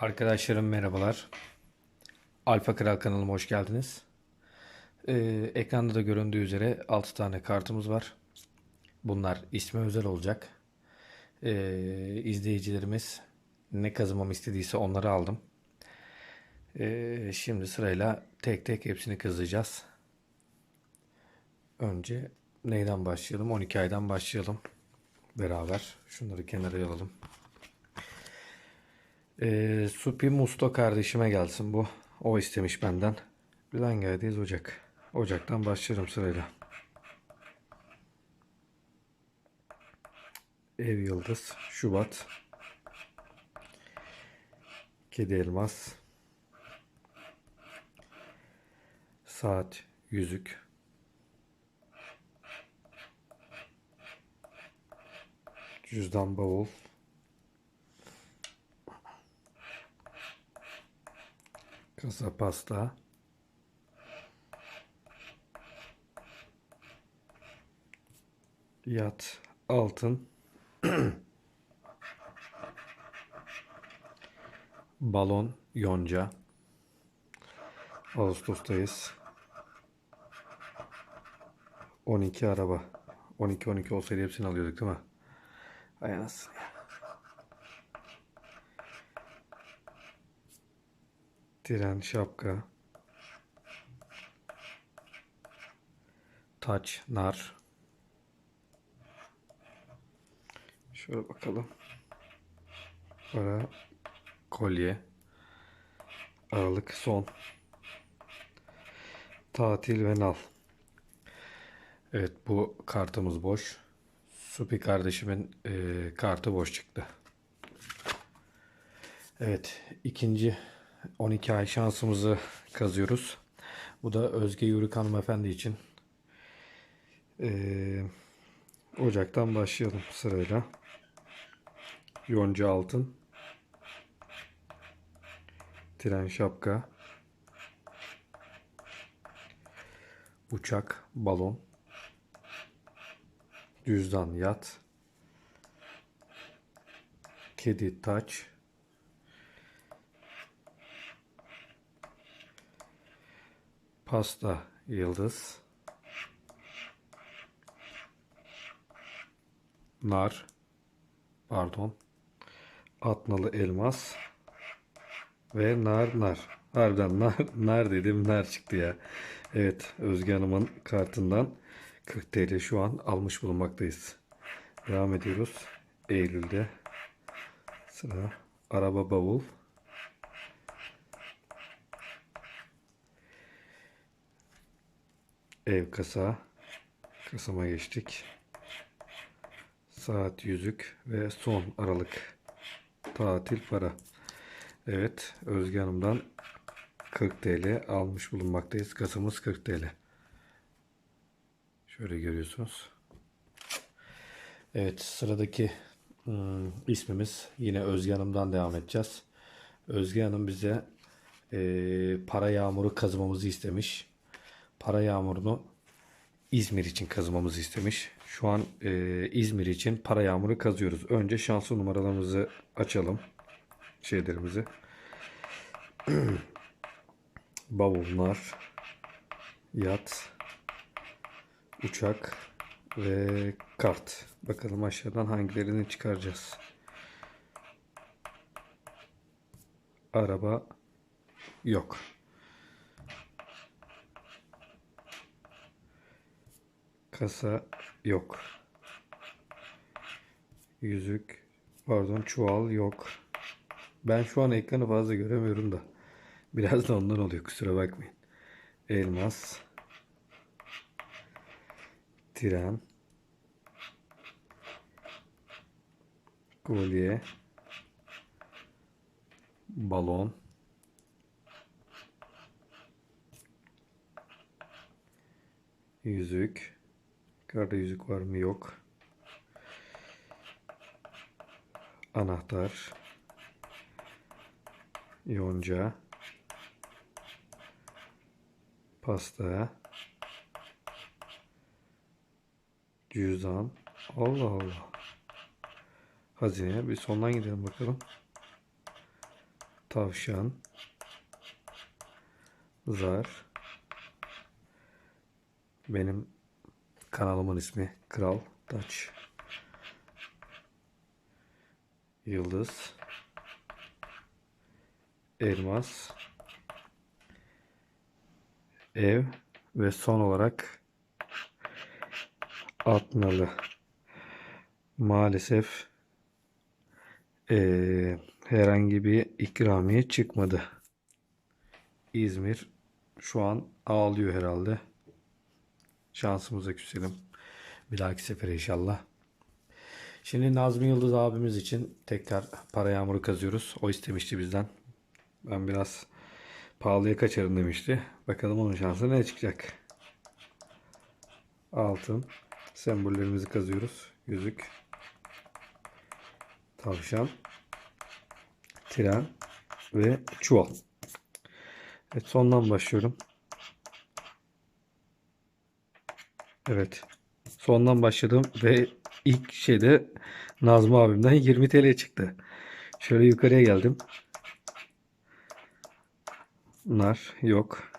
Arkadaşlarım merhabalar. Alfa Kral kanalıma hoş geldiniz. Ee, ekranda da göründüğü üzere 6 tane kartımız var. Bunlar isme özel olacak. Ee, izleyicilerimiz ne kazımamı istediyse onları aldım. Ee, şimdi sırayla tek tek hepsini kazıyacağız. Önce neyden başlayalım? 12 aydan başlayalım. Beraber şunları kenara alalım. Ee, Supi Musto kardeşime gelsin bu. O istemiş benden. Biz hangi aydayız? Ocak. Ocaktan başlarım sırayla. Ev Yıldız. Şubat. Kedi Elmas. Saat. Yüzük. Cüzdan bavul. Kasa pasta. Yat, altın. Balon, yonca. Ağustos'tayız. 12 araba. 12 12 olsaydı hepsini alıyorduk değil mi? Ay ya. Tren, şapka. Taç, nar. Şöyle bakalım. Para, kolye. Aralık, son. Tatil ve nal. Evet bu kartımız boş. Supi kardeşimin eee, kartı boş çıktı. Evet ikinci 12 ay şansımızı kazıyoruz. Bu da Özge Yürük hanımefendi için. Ee, Ocak'tan başlayalım sırayla. Yonca altın. Tren şapka. Uçak, balon. Cüzdan, yat. Kedi, taç. Pasta yıldız. Nar. Pardon. Atnalı elmas. Ve nar nar. Harbiden nar, nar dedim nar çıktı ya. Evet Özge Hanım'ın kartından 40 TL şu an almış bulunmaktayız. Devam ediyoruz. Eylül'de sıra araba bavul. Ev kasa. Kasama geçtik. Saat yüzük ve son aralık. Tatil para. Evet Özge Hanım'dan 40 TL almış bulunmaktayız. Kasamız 40 TL. Şöyle görüyorsunuz. Evet sıradaki ım, ismimiz yine Özge Hanım'dan devam edeceğiz. Özge Hanım bize eee, para yağmuru kazımamızı istemiş. Para yağmurunu İzmir için kazımamızı istemiş. Şu an eee, İzmir için para yağmuru kazıyoruz. Önce şanslı numaralarımızı açalım. Şeylerimizi. Bavullar, yat, uçak ve kart. Bakalım aşağıdan hangilerini çıkaracağız. Araba yok. Kasa yok. Yüzük, pardon çuval yok. Ben şu an ekranı fazla göremiyorum da. Biraz da ondan oluyor kusura bakmayın. Elmas. Tren. Kolye. Balon. Yüzük. Yukarıda yüzük var mı? Yok. Anahtar. Yonca. Pasta. Cüzdan. Allah Allah. Hazineye bir sondan gidelim bakalım. Tavşan. Zar. Benim kanalımın ismi Kral Taç. Yıldız. Elmas. Ev ve son olarak Atnalı. Maalesef eee, herhangi bir ikramiye çıkmadı. İzmir şu an ağlıyor herhalde. Şansımıza küselim. Bir dahaki sefere inşallah. Şimdi Nazmi Yıldız abimiz için tekrar para yağmuru kazıyoruz. O istemişti bizden. Ben biraz pahalıya kaçarım demişti. Bakalım onun şansı ne çıkacak. Altın. Sembollerimizi kazıyoruz. Yüzük. Tavşan. Tren. Ve çuval. Evet sondan başlıyorum. Evet. Sondan başladım ve ilk şeyde Nazmi abimden 20 TL çıktı. Şöyle yukarıya geldim. Nar yok.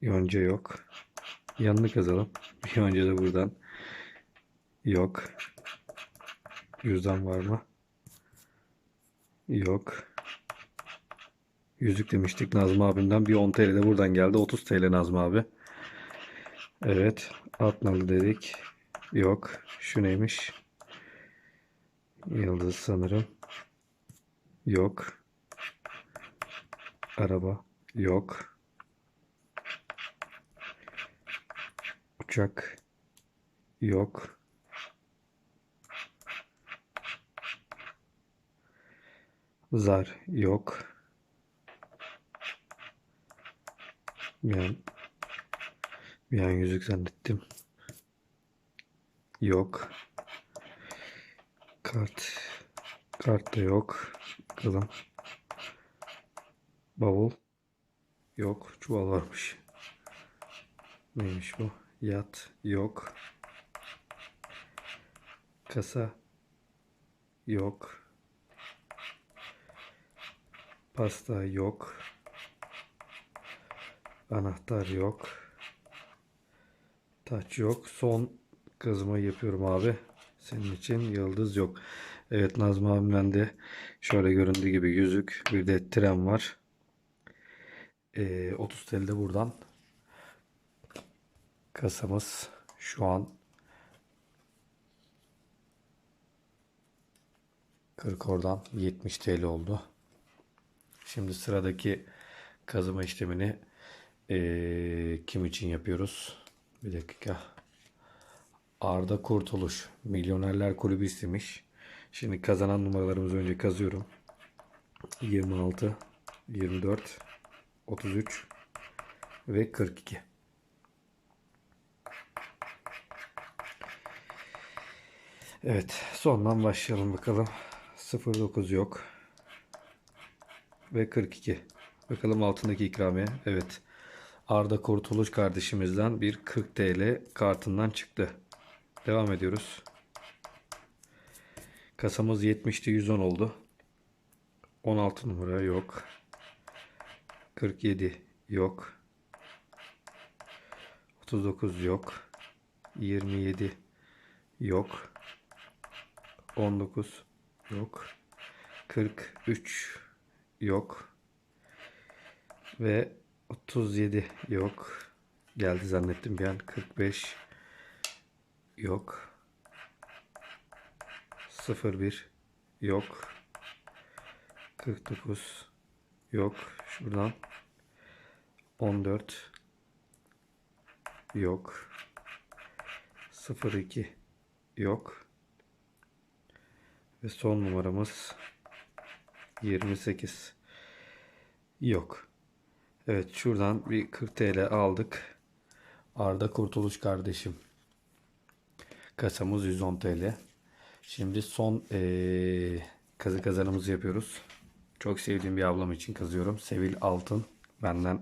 Yonca yok. Yanını kazalım. Yonca da buradan. Yok. Cüzdan var mı? Yok. Yüzük demiştik Nazım abimden. Bir 10 TL de buradan geldi. 30 TL Nazım abi. Evet. Atnalı dedik. Yok. Şu neymiş? Yıldız sanırım. Yok. Araba. Yok. Uçak. Yok. Zar. Yok. Bir an, bir an yüzük zannettim. Yok. Kart. Kart da yok. Bakalım. Bavul. Yok. Çuval varmış. Neymiş bu? Yat. Yok. Kasa. Yok. Pasta yok. Anahtar yok. Taç yok. Son kazımayı yapıyorum abi. Senin için yıldız yok. Evet Nazım abimden de şöyle göründüğü gibi yüzük. Bir de tren var. Ee, 30 TL de buradan. Kasamız şu an 40 oradan 70 TL oldu. Şimdi sıradaki kazıma işlemini eee, kim için yapıyoruz? Bir dakika. Arda Kurtuluş. Milyonerler Kulübü istemiş. Şimdi kazanan numaralarımızı önce kazıyorum. 26, 24, 33 ve 42. Evet, sondan başlayalım bakalım. 09 yok. Ve 42. Bakalım altındaki ikramiye. Evet. Arda Kurtuluş kardeşimizden bir 40 TL kartından çıktı. Devam ediyoruz. Kasamız 70'ti 110 oldu. 16 numara yok. 47 yok. 39 yok. 27 yok. 19 yok. 43 yok. Ve 37 yok. Geldi zannettim bir an. 45 yok. 01 yok. 49 yok. Şuradan 14 yok. 02 yok. Ve son numaramız 28 yok. Evet şuradan bir 40 TL aldık. Arda Kurtuluş kardeşim. Kasamız 110 TL. Şimdi son eee kazı kazanımızı yapıyoruz. Çok sevdiğim bir ablam için kazıyorum. Sevil Altın benden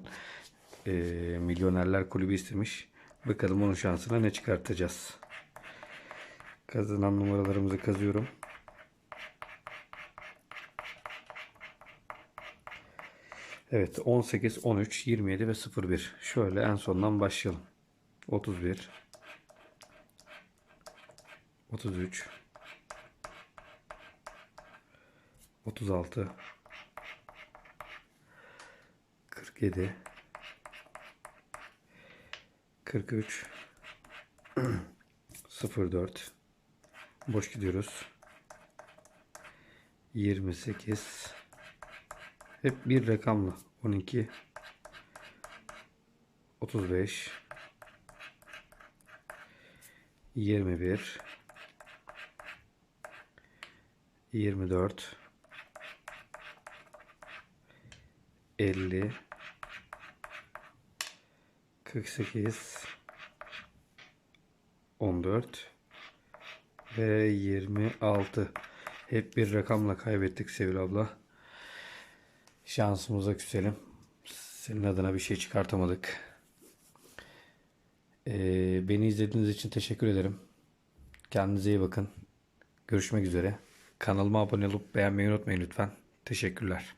eee, Milyonerler Kulübü istemiş. Bakalım onun şansına ne çıkartacağız. Kazanan numaralarımızı kazıyorum. Evet 18, 13, 27 ve 01. Şöyle en sondan başlayalım. 31 33 36 47 43 04 Boş gidiyoruz. 28 hep bir rakamla. 12 35 21 24 50 48 14 ve 26 hep bir rakamla kaybettik Sevil abla. Şansımıza küselim. Senin adına bir şey çıkartamadık. Ee, beni izlediğiniz için teşekkür ederim. Kendinize iyi bakın. Görüşmek üzere. Kanalıma abone olup beğenmeyi unutmayın lütfen. Teşekkürler.